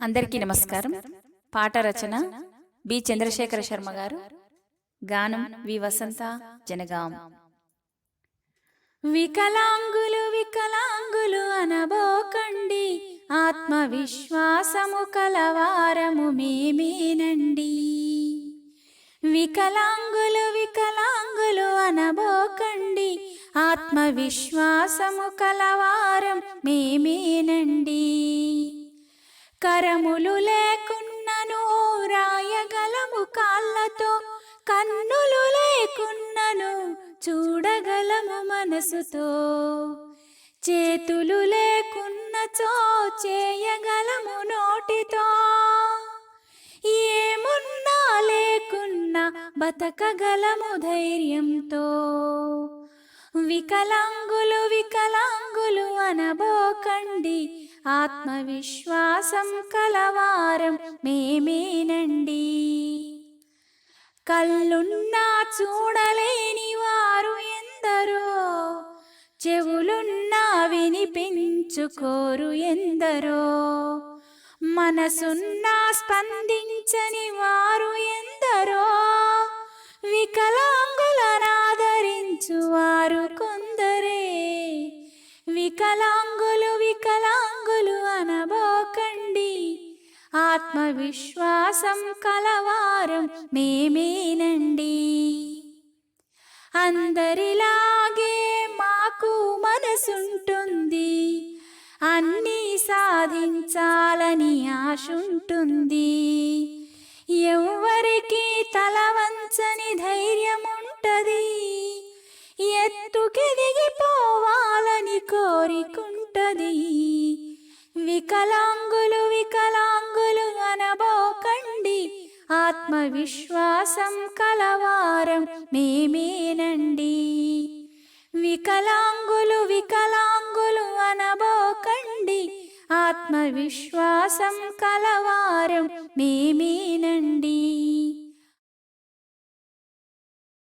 అందరికీ నమస్కారం. పాట రచన బి. చంద్రశేఖర శర్మ గారు. గానం వి. వసంత జనగాం. వికలాంగులు వికలాంగులు అనబోకండి. ఆత్మవిశ్వాసము కలవారము మేమేనండి. వికలాంగులు వికలాంగులు అనబోకండి. ఆత్మవిశ్వాసము కలవారం మేమేనండి. కరములు లేకున్నను రాయగలము కాళ్ళతో కన్నులు లేకున్నను చూడగలము మనసుతో. చేతులు లేకున్నచో చేయగలము నోటితో. ఏమున్నా లేకున్నా బతకగలము ధైర్యంతో. వికలాంగులు వికలాంగులు అనబోకండి ఆత్మవిశ్వాసం కలవారం మేమేనండి. కళ్ళున్నా చూడలేని వారు ఎందరో చెవులున్నా వినిపించుకోరు ఎందరో మనసున్నా స్పందించని వారు ఎందరో వికలాంగులనాదరించు వారు కొందరే. వికలాంగులు వికలాంగు ఆత్మవిశ్వాసం కలవారం మేమేనండి. అందరిలాగే మాకు మనసుంటుంది. అన్నీ సాధించాలని ఆశుంటుంది. ఎవ్వరికి తల వంచని ధైర్యం ఎత్తుకెదిగిపోవాలని కోరికుంటది. వికలాంగులు వికలాంగు విశ్వాసం కలవారం మేమేనండి. వికలాంగులు వికలాంగులు అనబోకండి. ఆత్మవిశ్వాసం కలవారం మేమే